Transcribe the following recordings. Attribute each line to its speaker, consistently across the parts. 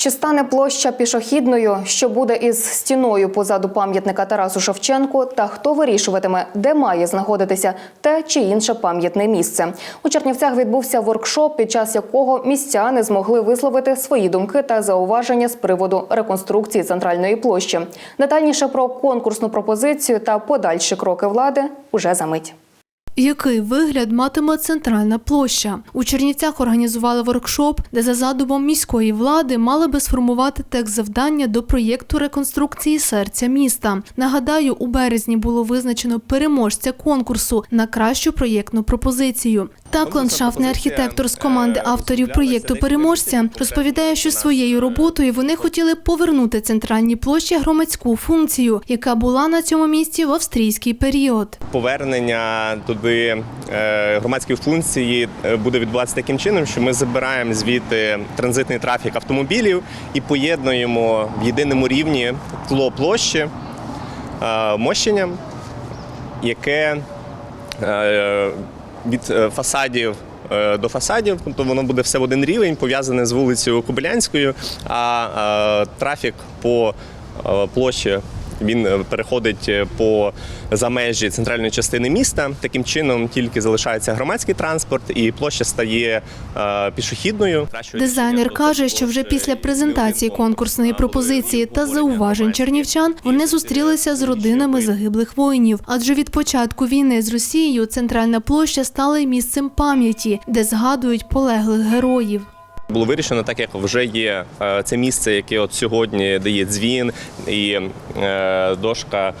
Speaker 1: Чи стане площа пішохідною? Що буде із стіною позаду пам'ятника Тарасу Шевченку? Та хто вирішуватиме, де має знаходитися те чи інше пам'ятне місце? У Чернівцях відбувся воркшоп, під час якого містяни змогли висловити свої думки та зауваження з приводу реконструкції центральної площі. Детальніше про конкурсну пропозицію та подальші кроки влади уже за мить.
Speaker 2: Який вигляд матиме центральна площа? У Чернівцях організували воркшоп, де за задумом міської влади мали би сформувати текст завдання до проєкту реконструкції серця міста. Нагадаю, у березні було визначено переможця конкурсу на кращу проєктну пропозицію. Так, ландшафтний архітектор з команди авторів проєкту переможця розповідає, що своєю роботою вони хотіли повернути центральній площі громадську функцію, яка була на цьому місці в австрійський період.
Speaker 3: повернення туди е, громадської функції е, буде відбуватися таким чином, що ми забираємо звідти транзитний трафік автомобілів і поєднуємо в єдиному рівні тло площі е, мощенням, яке від е, фасадів. е, До фасадів, тобто воно буде все в один рівень, пов'язане з вулицею Кобилянською, а а трафік по а, площі він е, переходить е, по за межі центральної частини міста. Таким чином тільки залишається громадський транспорт, і площа стає е, пішохідною.
Speaker 2: Дизайнер каже, що вже після презентації конкурсної пропозиції та зауважень чернівчан вони зустрілися з родинами загиблих воїнів. Адже від початку війни з Росією центральна площа стала місцем пам'яті, де згадують полеглих героїв.
Speaker 3: Було вирішено, так як вже є е, це місце, яке от сьогодні дає дзвін і е, дошка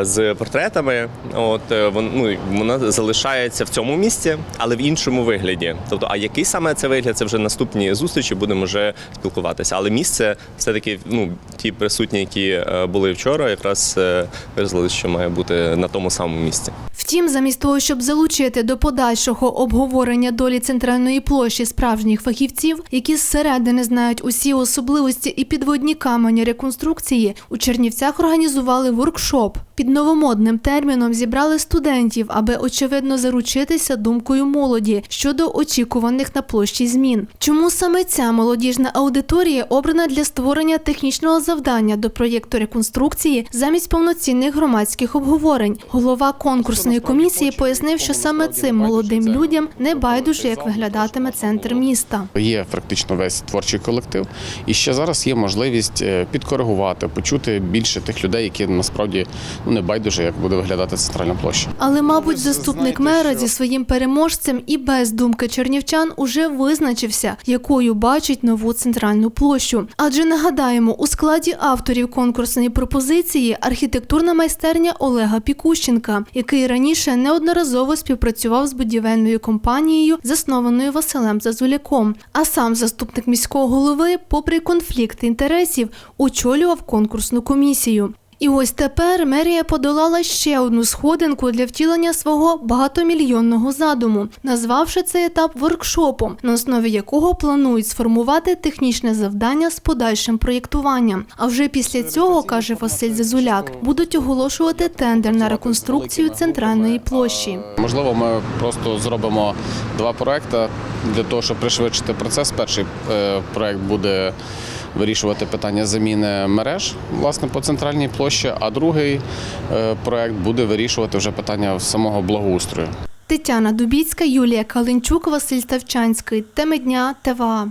Speaker 3: з портретами. От е, ну, вона залишається в цьому місці, але в іншому вигляді. Тобто, а який саме це вигляд, це вже наступні зустрічі, будемо вже спілкуватися. Але місце все-таки ну, ті присутні, які е, були вчора, якраз е, виразили, що має бути на тому самому місці.
Speaker 2: Втім, замість того, щоб залучити до подальшого обговорення долі центральної площі справжніх фахівців, які зсередини знають усі особливості і підводні камені реконструкції, у Чернівцях організували воркшоп. Під новомодним терміном зібрали студентів, аби очевидно заручитися думкою молоді щодо очікуваних на площі змін. Чому саме ця молодіжна аудиторія обрана для створення технічного завдання до проєкту реконструкції замість повноцінних громадських обговорень? Голова конкурсної комісії пояснив, що саме цим молодим людям не байдуже, як виглядатиме центр міста.
Speaker 4: Є практично весь творчий колектив, і ще зараз є можливість е, підкоригувати, почути більше тих людей, які насправді не байдуже, як буде виглядати центральна площа.
Speaker 2: Але, мабуть, заступник мера зі своїм переможцем і без думки чернівчан уже визначився, якою бачить нову центральну площу. Адже нагадаємо, у складі авторів конкурсної пропозиції архітектурна майстерня Олега Пікущенка, який раніше неодноразово співпрацював з будівельною компанією, заснованою Василем Зазуляком. А сам заступник міського голови, попри конфлікт інтересів, очолював конкурсну комісію. І ось тепер мерія подолала ще одну сходинку для втілення свого багатомільйонного задуму, назвавши цей етап воркшопом, на основі якого планують сформувати технічне завдання з подальшим проєктуванням. А вже після цього, каже Василь Зазуляк, будуть оголошувати тендер на реконструкцію центральної площі.
Speaker 4: Можливо, ми просто зробимо два проекти для того, щоб пришвидшити процес. Перший е, проект буде вирішувати питання заміни мереж власне по центральній площі, а другий е, проект буде вирішувати вже питання самого благоустрою.
Speaker 2: Тетяна Дубіцька, Юлія Калинчук, Василь Тавчанський. Теми дня ТВА.